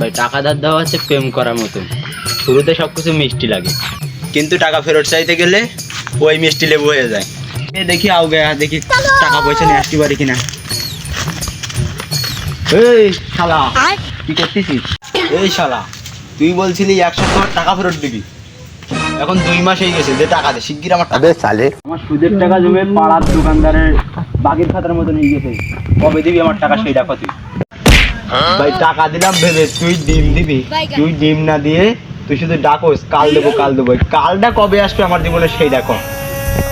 ভাই টাকা ধার দেওয়া হচ্ছে প্রেম করার মতন শুরুতে সব কিছু মিষ্টি লাগে। কিন্তু টাকা ফেরত চাইতে গেলে ওই মিষ্টি লেবু হয়ে যায়। এ দেখি আও গে দেখি টাকা পয়সা নিয়ে আসতে পারি কিনা। এই শালা কি করতেছিস? এই শালা তুই বলছিলি এক সপ্তাহ টাকা ফেরত দিবি। এখন দুই মাস হয়ে গেছে দে টাকা দে শিগগির আমার টাকা। साले আমার সুদের টাকা জমে পাড়ার দোকানদারের বাকির খাতার মতন হয়ে গেছে। কবে দিবি আমার টাকা সেই টাকা তুই ভাই টাকা দিলাম ভেবে তুই ডিম দিবি। তুই ডিম না দিয়ে তুই শুধু ডাকোস কাল দেবো কাল দেবো। কালটা কবে আসবে আমার জীবনে সেই দেখো।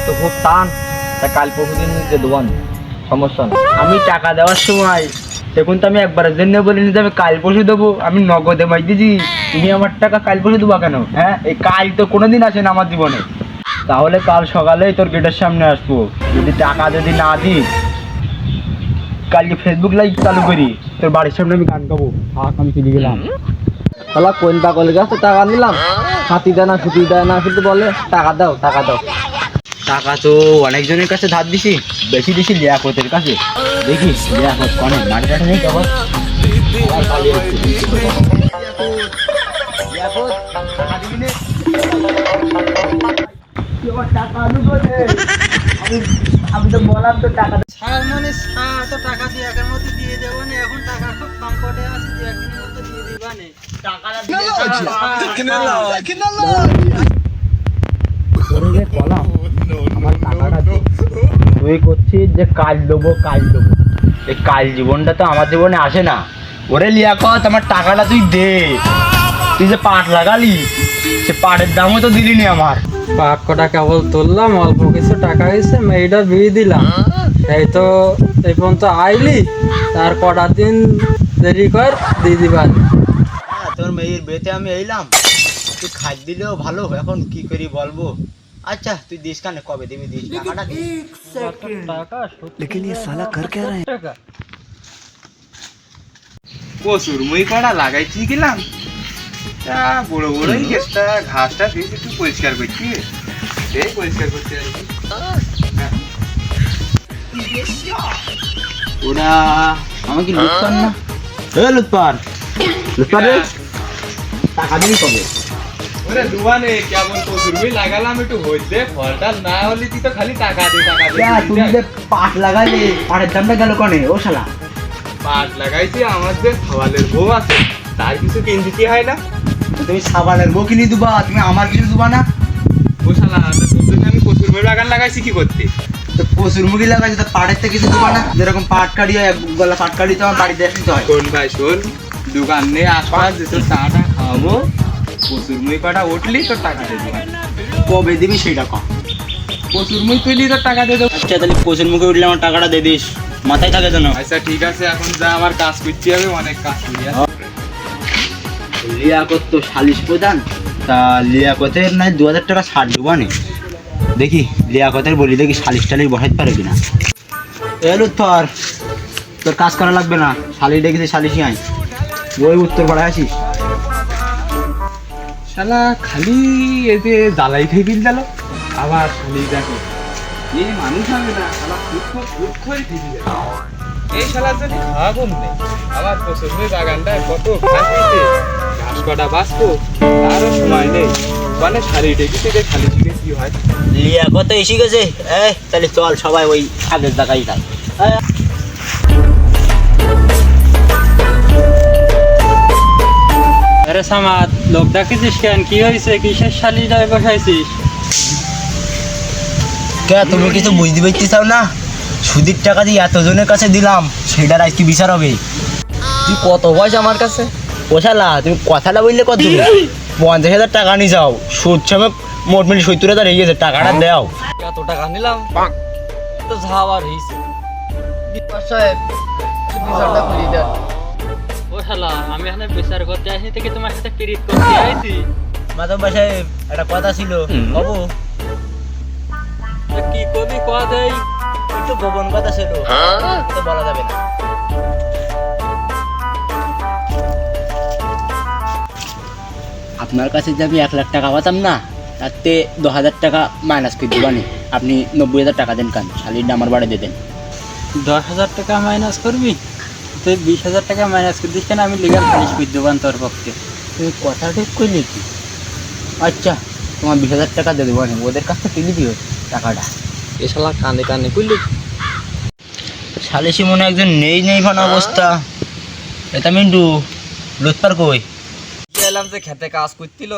তো খুব টান তা কাল পরশু যে দোকান সমস্যা না। আমি টাকা দেওয়ার সময় দেখুন তো আমি একবারের জন্য বলিনি যে আমি কাল পরশু দেবো আমি নগদে মাই দিছি তুমি আমার টাকা কাল পরশু দেবো কেন? হ্যাঁ এই কাল তো কোনোদিন আসে না আমার জীবনে। তাহলে কাল সকালেই তোর গেটের সামনে আসব। যদি টাকা যদি না দিস কালকে ফেসবুক লাইভ চালু করি। তোর বাড়ির সামনে আমি গান গাবো। থাক, আমি চলে গেলাম। শালা কোন পাগলের কাছে টাকা নিলাম? হাতি দেয় না ছুটি দেয় না, শুধু বলে, টাকা দাও টাকা দাও। টাকা তো অনেকজনের কাছে ধার দিছি, বেশি দিছি লিয়াকতের কাছে। দেখি, লিয়াকত কনে, মাটি টাটি নেই তখন আমি তো বললাম তো টাকা সার মানে সার তো টাকা দিয়ে একের মধ্যে দিয়ে দেবো না। এখন টাকা খুব সংকটে আছে দু একদিনের মধ্যে দিয়ে দিবা নে। তুই করছিস যে কাজ দেবো কাজ দেবো। এই কাল জীবনটা তো আমার জীবনে আসে না। ওরে লিয়াকত আমার টাকাটা তুই দে। তুই যে পাট লাগালি সে পাটের দামও তো দিলি নি আমার। পাট কটা কেবল তুললাম অল্প কিছু টাকা হয়েছে মেয়েটা বিয়ে দিলাম এই তো এই পর্যন্ত আইলি তার কটা দিন দেরি কর দিয়ে দিবা নে। হ্যাঁ, তোর মেয়ের বিয়েতে আমি এলাম তুই খাদ দিলেও ভালো এখন কি করি বলবো আচ্ছা তুই দিস কানে কবে দিবি দিস টাকাটা দে। টাকা সত্যি लेकिन ये साला कर क्या रहा है টাকা কচুর মুই কটা লাগাইছি গেলাম তা বড় বড়ই গেছটা ঘাসটা ফিস একটু পরিষ্কার করছি। এই পরিষ্কার করতে আর কি। ওরা আমাকে লুৎপার না? এ লুৎপার লুৎপার রে টাকা দিবি কবে? ওরে দুয়ানে কেমন কচুর মুই লাগালাম একটু হইতে ফলটা না হলে তুই তো খালি টাকা দে টাকা দে তুমি যে পাট লাগাইলে পাটের দামটা গেল কনে ও শালা। পাট লাগাইছি আমার যে সওয়ালের বউ আছে। তার কিছু কিন দিতে হয় না? তুমি সাবানের বউ কিনে দিবা তুমি আমার কিছু দিবা না? ও শালা তোর জন্য আমি কচুর মুই বাগান লাগাইছি কি করতে? তো প্রচুর মুখি লাগাইছে তো পাটের থেকে কিছু দিবা না? যেরকম পাট কাটি হয় এক গলা পাট কাটি তো আমার বাড়িতে আসতে হয়। শোন ভাই শোন দোকান নে আশপাশ যে তোর চাটা খাওয়াবো কচুর মুই কটা উঠলি তোর টাকা দিয়ে দিবা। কবে দিবি সেইটা কম কচুর মুই তুইলি তোর টাকা দিয়ে দেবো। আচ্ছা তাহলে প্রচুর মুখে উঠলে আমার টাকাটা দিয়ে দিস। মাথায় থাকে যেন। আচ্ছা ঠিক আছে এখন যা আমার কাজ করতে হবে অনেক কাজ করি? লিয়াকত তো সালিশ প্রধান, তা লিয়াকতের নাই দু হাজার টাকা ছাড় দেবো নে। দেখি, লিয়াকতের বলি দেখি সালিশ টালিশ বসাইতে পারে কিনা। এ লুৎফর, তোর কাজ করা লাগবে না শালিশ ডেকেছে শালিশই আয় ওই উত্তর পাড়ায় আসিস। শালা খালি এতে জ্বালাই খেয়ে দিল গেল আবার খালি দেখো। এই মানুষ হবে না, শালা দুঃখ দুঃখ হয়ে থেকে যাবে এই শালার যদি খাওয়াবো নেই আমার পছন্দ বাগানটায় কত ঘাস কটা বাঁচবো তারও সময় নেই। মানে শাড়ি ডেকে থেকে খালি কি হয়? লিয়াকত এসে গেছে? এই তাহলে চল সবাই ওই আগের জায়গায় যাই। আরে সামাদ লোক ডাকিছিস কেন? কি হয়েছে? কিসের শালি যায় বসাইছিস? কে তুমি কিছু বুঝতে পারতে চাও না? সুদির টাকা দিয়ে এতজনের কাছে দিলাম সেটার আজকে বিচার হবে। তুই কত বয়স আমার কাছে? ওশালা তুমি কথাটা বললে কত পঞ্চাশ হাজার টাকা নিয়ে যাও। সুদ সময় মোট মিলি সত্তর হাজার হয়ে গেছে টাকাটা দাও। এত টাকা নিলাম? তো ঝাবার হয়েছে ও শালা আমি এখানে বিচার করতে আসি থেকে তোমার সাথে পিরিত করতে আইছি মাধব সাহেব একটা কথা ছিল বাবু কি কবি দেয় একটু গোপন কথা ছিল। আপনার কাছে যে আমি এক লাখ টাকা পাতাম না তাতে দু হাজার টাকা মাইনাস করে দিবানি আপনি নব্বই হাজার টাকা দেন কান? শালির আমার বাড়ি দিয়ে দেন। দশ হাজার টাকা মাইনাস করবি? তুই বিশ হাজার টাকা মাইনাস করে দিস কেন? আমি লিগাল সালিশ করে দেবান তোর পক্ষে। তুমি কথা ঠিক করলি কি আচ্ছা তোমার বিশ হাজার টাকা দিয়ে দেবো আমি। ওদের কাছ থেকে তুলে দিও টাকাটা। এ শালা কানে কানে কইলি? সালিসি মনে একজন নেই নেই ভান অবস্থা। এটা মিন্টু লুৎপার কই? এলাম যে খেতে কাজ করছিল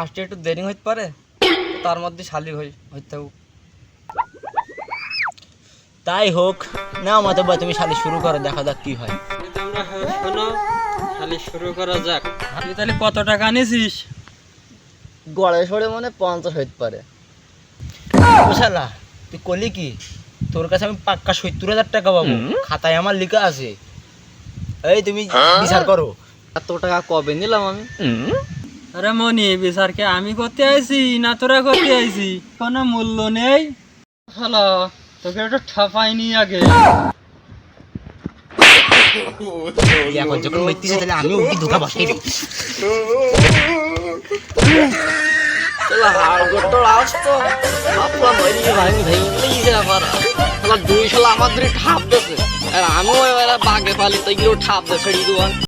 আসতে একটু দেরি হইতে পারে তার মধ্যে শালি হই হইতে হোক। তাই হোক না মতো বা তুমি সালিশ শুরু করো দেখা যাক কি হয়। শোনো সালিশ শুরু করা যাক। তুই তাহলে কত টাকা নিছিস গড়ে সরে মনে পঞ্চাশ হইতে পারে। শালা তুই করলি কি? তোর কাছে আমি পাক্কা সত্তর হাজার টাকা পাবো। খাতায় আমার লেখা আছে। এই তুমি বিচার করো। এত টাকা কবে নিলাম আমি? আরে মনি বিচারকে আমি করতে আইছি না তোরা করতে আইছি? কোনো মূল্য নেই। হ্যালো তোকে একটু ঠাপাইনি আগে। এখন যখন মরতেছে তাহলে আমি ওকে ধোকা বসাই দিই শালা আমার ধরে ঠাপ দিছে। আর আমিও এবার বাগে পালি তো এগুলো ঠাপ দিয়ে ছেড়ে